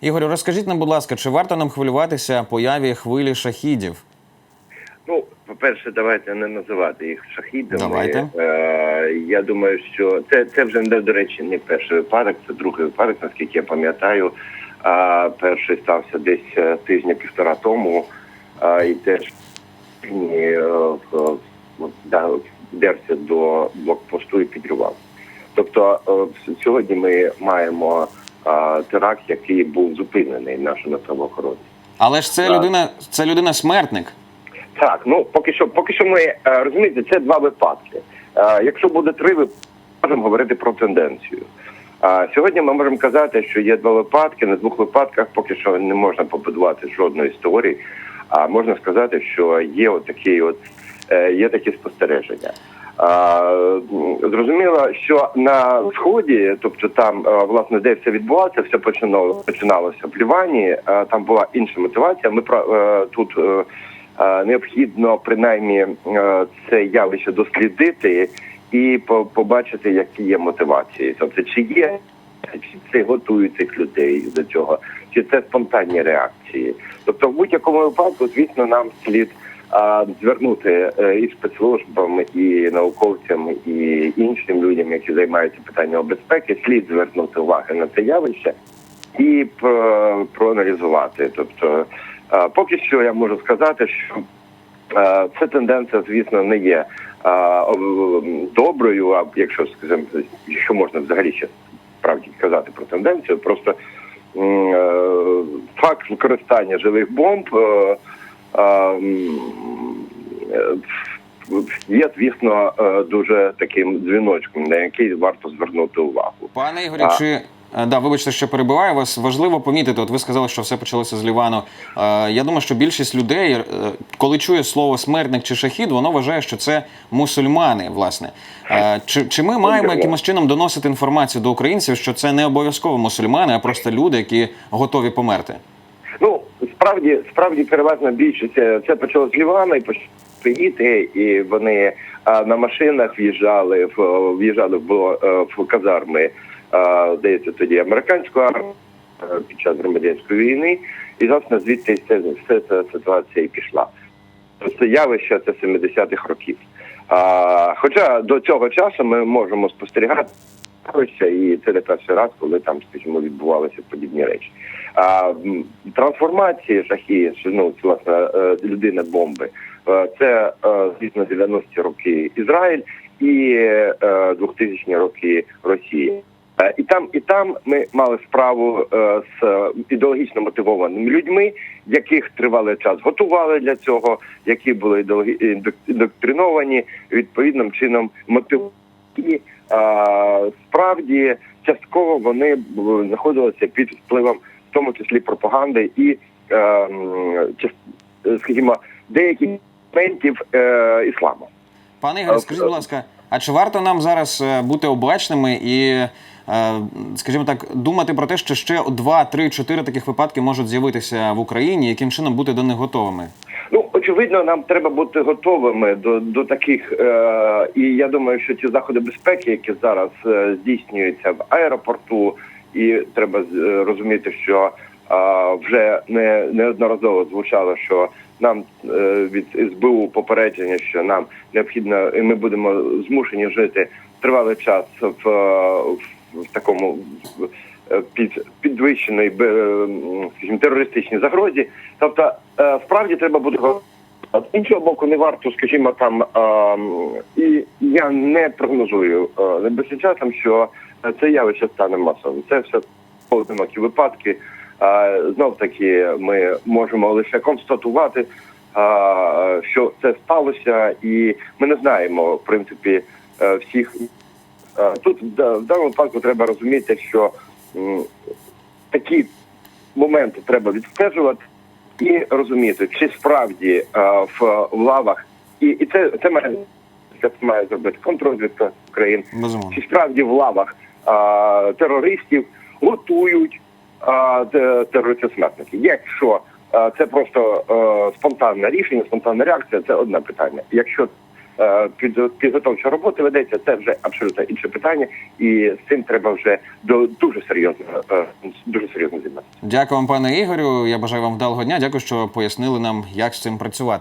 Ігорю, розкажіть нам, будь ласка, чи варто нам хвилюватися появі хвилі шахідів? Ну, по-перше, давайте не називати їх шахідами. Давайте. Е, я думаю, що це, це вже не до речі, не перший випадок, це другий випадок, наскільки я пам'ятаю. А перший стався десь е, тижня півтора тому, а, і теж е, вдерся до блокпосту і підривав. Тобто е, сьогодні ми маємо теракт, який був зупинений нашими правоохоронцями. Але ж це Так. людина, це людина смертник. Так, ну поки що, поки що ми е, розумієте, це два випадки. Е, Якщо буде три, ви можемо говорити про тенденцію. А сьогодні ми можемо казати, що є два випадки. На двох випадках поки що не можна побудувати жодної історії. А можна сказати, що є от такі от е, є такі спостереження. Зрозуміло, що на сході, тобто там е, власне де все відбувалося, все починало починалося в Лівані. е, Там була інша мотивація. Ми е, тут. необхідно принаймні це явище дослідити і по- побачити, які є мотивації. Тобто, чи є чи це готують цих людей до цього, чи це спонтанні реакції. Тобто, в будь-якому випадку, звісно, нам слід а, звернути е, і спецслужбам, і науковцям, і іншим людям, які займаються питанням безпеки, слід звернути увагу на це явище і проаналізувати. Тобто, е, поки що я можу сказати, що е, ця тенденція, звісно, не є е, доброю, а якщо скажімо, що можна взагалі ще справді казати про тенденцію, просто е, факт використання живих бомб. Е, Є, звісно, е, дуже таким дзвіночком, на який варто звернути увагу. Пане Ігорі, чи е, да, вибачте, що перебиваю вас. Важливо помітити. От ви сказали, що все почалося з Лівану. Я думаю, що більшість людей, коли чує слово смертник чи шахід, воно вважає, що це мусульмани. Власне, чи, чи ми маємо якимось чином доносити інформацію до українців, що це не обов'язково мусульмани, а просто люди, які готові померти? Справді, справді переважна більшість е, це почалося з Лівана і почали і вони а, на машинах в'їжджали в в'їжджали в, е, казарми, здається, тоді американської армії е, під час громадянської війни, і власне звідти все ця ситуація і пішла. Це явище це 70-х років. А, хоча до цього часу ми можемо спостерігати явище, і це не перший раз, коли там, скажімо, відбувалися подібні речі. А, трансформації шахи, що, ну, власне, е, людина бомби, е, це, е, звісно, 90-ті роки Ізраїль і е, 2000-ні роки Росія. Е, І там, і там ми мали справу з ідеологічно мотивованими людьми, яких тривалий час готували для цього, які були індоктриновані відповідним чином мотивовані. І е, частково вони знаходилися під впливом, в тому числі пропаганди і, е, м, скажімо, деяких елементів е, ісламу. Пане Ігорі, скажіть, будь ласка, а чи варто нам зараз е, бути обачними і, е, скажімо так, думати про те, що ще два, три, чотири таких випадки можуть з'явитися в Україні, яким чином бути до них готовими? Очевидно, нам треба бути готовими до, до таких. Е, і я думаю, що ті заходи безпеки, які зараз е, здійснюються в аеропорту, і треба е, розуміти, що е, вже не неодноразово звучало, що нам е, від СБУ попередження, що нам необхідно, і ми будемо змушені жити тривалий час в, е, в, в такому. в- е, Під підвищеної скажімо, терористичній загрозі, тобто е, справді треба готовим. А З іншого боку, не варто, скажімо, там ем, і я не прогнозую найближчим що це явище стане масовим. Це все поодинокі випадки. Е, Знов таки, ми можемо лише констатувати, е, що це сталося, і ми не знаємо в принципі е, всіх. Тут в даному випадку треба розуміти, що такі моменти треба відстежувати і розуміти, чи справді е, в, в лавах, і, і це, це має це має зробити контррозвідка країн, чи справді в лавах е, терористів готують е, те- терористи-смертники. Якщо е, це просто е, спонтанне рішення, спонтанна реакція, це одне питання. Якщо підготовча роботи ведеться, це вже абсолютно інше питання, і з цим треба вже до дуже серйозно е, дуже серйозно зібратися. Дякую вам, пане Ігорю. Я бажаю вам вдалого дня. Дякую, що пояснили нам, як з цим працювати.